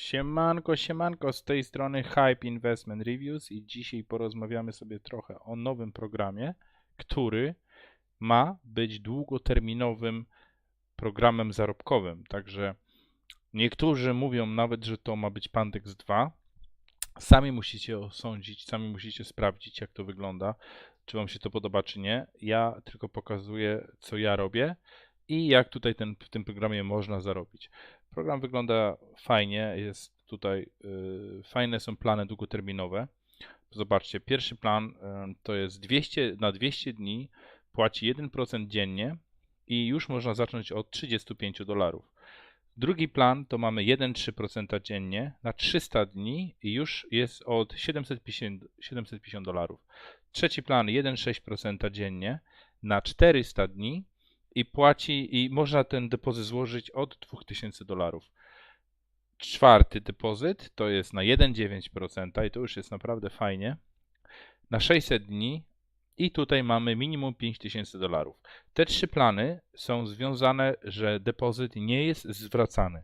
Siemanko, siemanko, z tej strony Hype Investment Reviews i dzisiaj porozmawiamy sobie trochę o nowym programie, który ma być długoterminowym programem zarobkowym. Także niektórzy mówią nawet, że to ma być Pandex 2. Sami musicie osądzić, sami musicie sprawdzić, jak to wygląda, czy Wam się to podoba, czy nie. Ja tylko pokazuję, co ja robię i jak tutaj ten, w tym programie można zarobić. Program wygląda fajnie, jest tutaj y, fajne są plany długoterminowe. Zobaczcie, pierwszy plan y, to jest 200 na 200 dni płaci 1% dziennie i już można zacząć od 35 dolarów. Drugi plan to mamy 1,3% dziennie na 300 dni i już jest od 750, 750 dolarów. Trzeci plan 1,6% dziennie na 400 dni i płaci i można ten depozyt złożyć od 2000 dolarów. Czwarty depozyt to jest na 1,9% i to już jest naprawdę fajnie. Na 600 dni i tutaj mamy minimum 5000 dolarów. Te trzy plany są związane, że depozyt nie jest zwracany.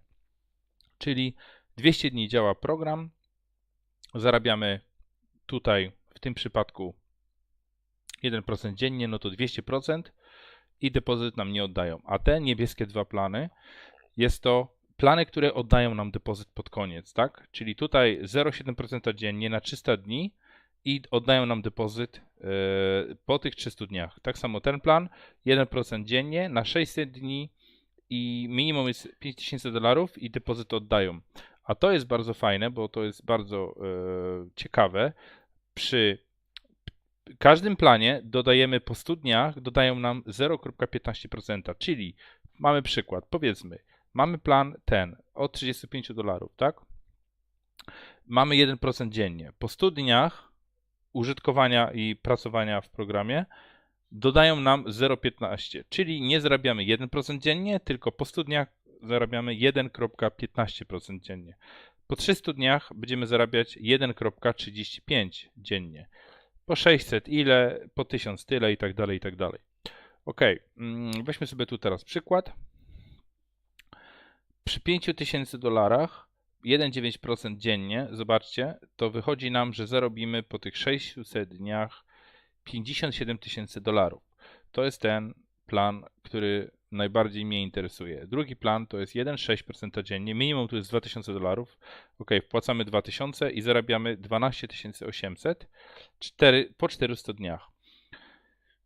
Czyli 200 dni działa program, zarabiamy tutaj w tym przypadku 1% dziennie, no to 200% i depozyt nam nie oddają. A te niebieskie dwa plany jest to plany, które oddają nam depozyt pod koniec, tak? Czyli tutaj 0,7% dziennie na 300 dni i oddają nam depozyt yy, po tych 300 dniach. Tak samo ten plan 1% dziennie na 600 dni i minimum jest 5000 dolarów i depozyt oddają. A to jest bardzo fajne, bo to jest bardzo yy, ciekawe. Przy każdym planie dodajemy po 100 dniach, dodają nam 0,15%, czyli mamy przykład, powiedzmy, mamy plan ten od 35 dolarów, tak? Mamy 1% dziennie. Po 100 dniach użytkowania i pracowania w programie dodają nam 0,15, czyli nie zarabiamy 1% dziennie, tylko po 100 dniach zarabiamy 1,15% dziennie. Po 300 dniach będziemy zarabiać 1,35 dziennie po 600 ile, po 1000 tyle i tak dalej, i tak dalej. Ok, mm, weźmy sobie tu teraz przykład. Przy 5000 dolarach 1,9% dziennie, zobaczcie, to wychodzi nam, że zarobimy po tych 600 dniach 57 tysięcy dolarów. To jest ten plan, który najbardziej mnie interesuje. Drugi plan to jest 1,6% dziennie, minimum tu jest 2000 dolarów. Ok, wpłacamy 2000 i zarabiamy 12 800 4, po 400 dniach.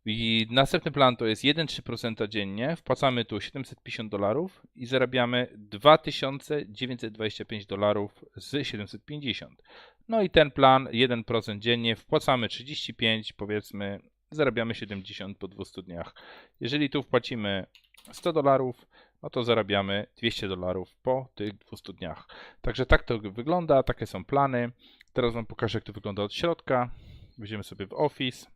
I następny plan to jest 1,3% dziennie, wpłacamy tu 750 dolarów i zarabiamy 2925 dolarów z 750. No i ten plan 1% dziennie, wpłacamy 35, powiedzmy, zarabiamy 70 po 200 dniach. Jeżeli tu wpłacimy 100 dolarów, no to zarabiamy 200 dolarów po tych 200 dniach. Także tak to wygląda, takie są plany. Teraz Wam pokażę, jak to wygląda od środka. Wejdziemy sobie w Office.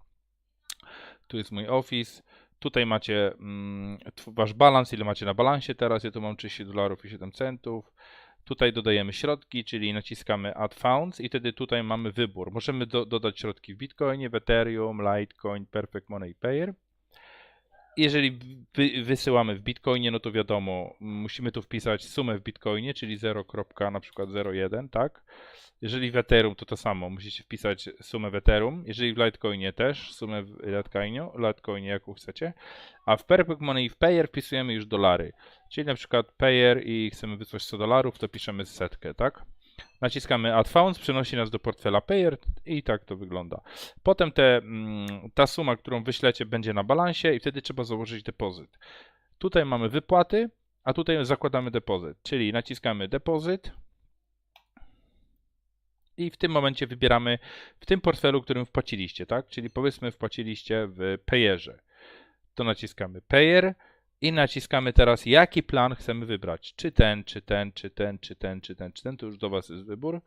Tu jest mój Office. Tutaj macie mm, Wasz balans, ile macie na balansie teraz. Ja tu mam 30 dolarów i 7 centów. Tutaj dodajemy środki, czyli naciskamy Add Funds i wtedy tutaj mamy wybór. Możemy do, dodać środki w Bitcoinie, w Ethereum, Litecoin, Perfect Money Payer jeżeli wy, wysyłamy w Bitcoinie, no to wiadomo, musimy tu wpisać sumę w Bitcoinie, czyli 0, na przykład 0,1, tak? Jeżeli w Ethereum to to samo, musicie wpisać sumę w Ethereum. Jeżeli w Litecoinie też, sumę w Litecoinie, Litecoinie jaką chcecie. A w Perfect Money w Payer wpisujemy już dolary. Czyli na przykład Payer i chcemy wysłać 100 dolarów, to piszemy setkę, tak? Naciskamy Add przenosi nas do portfela Payer i tak to wygląda. Potem te, mm, ta suma, którą wyślecie, będzie na balansie i wtedy trzeba założyć depozyt. Tutaj mamy wypłaty, a tutaj zakładamy depozyt, czyli naciskamy depozyt i w tym momencie wybieramy w tym portfelu, którym wpłaciliście, tak? Czyli powiedzmy wpłaciliście w Payerze. To naciskamy Payer i naciskamy teraz, jaki plan chcemy wybrać. Czy ten, czy ten, czy ten, czy ten, czy ten, czy ten. To już do Was jest wybór.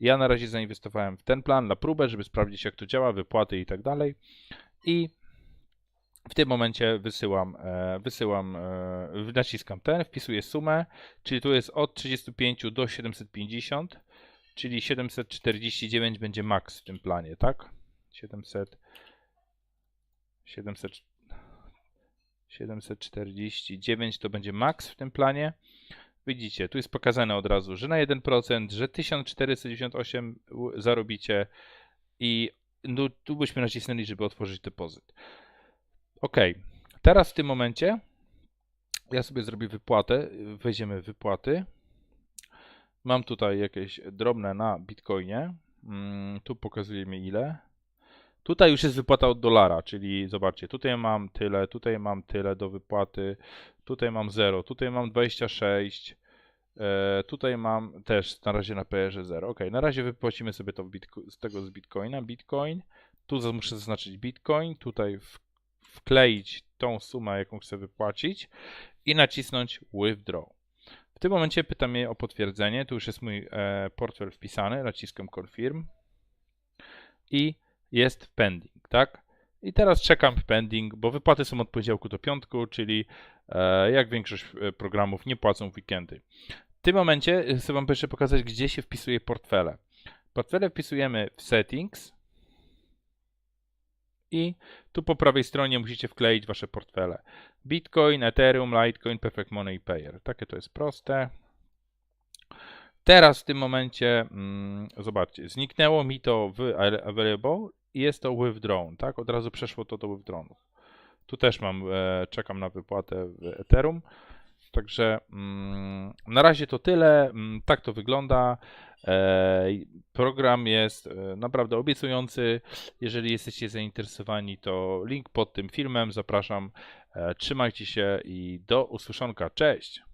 Ja na razie zainwestowałem w ten plan na próbę, żeby sprawdzić, jak to działa, wypłaty i tak dalej. I w tym momencie wysyłam, e, wysyłam, e, naciskam ten, wpisuję sumę, czyli tu jest od 35 do 750, czyli 749 będzie max w tym planie, tak? 700, 700, 749 to będzie max w tym planie. widzicie, tu jest pokazane od razu, że na 1%, że 1498 u- zarobicie i no, tu byśmy nacisnęli, żeby otworzyć depozyt. Ok, teraz w tym momencie ja sobie zrobię wypłatę, weźmiemy wypłaty. Mam tutaj jakieś drobne na Bitcoinie. Mm, Tu pokazuje mi ile. Tutaj już jest wypłata od dolara, czyli zobaczcie, tutaj mam tyle, tutaj mam tyle do wypłaty, tutaj mam 0, tutaj mam 26, e, tutaj mam też na razie na PR 0. Ok, na razie wypłacimy sobie to z tego z Bitcoina. Bitcoin, tu muszę zaznaczyć Bitcoin, tutaj wkleić tą sumę, jaką chcę wypłacić i nacisnąć Withdraw. W tym momencie pyta mnie o potwierdzenie. Tu już jest mój e, portfel wpisany, naciskam Confirm i jest w pending, tak? I teraz czekam w pending, bo wypłaty są od poniedziałku do piątku, czyli e, jak większość e, programów nie płacą w weekendy. W tym momencie e, chcę Wam jeszcze pokazać, gdzie się wpisuje portfele. Portfele wpisujemy w Settings i tu po prawej stronie musicie wkleić Wasze portfele. Bitcoin, Ethereum, Litecoin, Perfect Money i Payer. Takie to jest proste. Teraz w tym momencie, mm, zobaczcie, zniknęło mi to w Available jest to Withdrawn, tak? Od razu przeszło to do Withdrawnów. Tu też mam, e, czekam na wypłatę w Ethereum. Także mm, na razie to tyle. Mm, tak to wygląda. E, program jest e, naprawdę obiecujący. Jeżeli jesteście zainteresowani, to link pod tym filmem. Zapraszam. E, trzymajcie się i do usłyszonka. Cześć!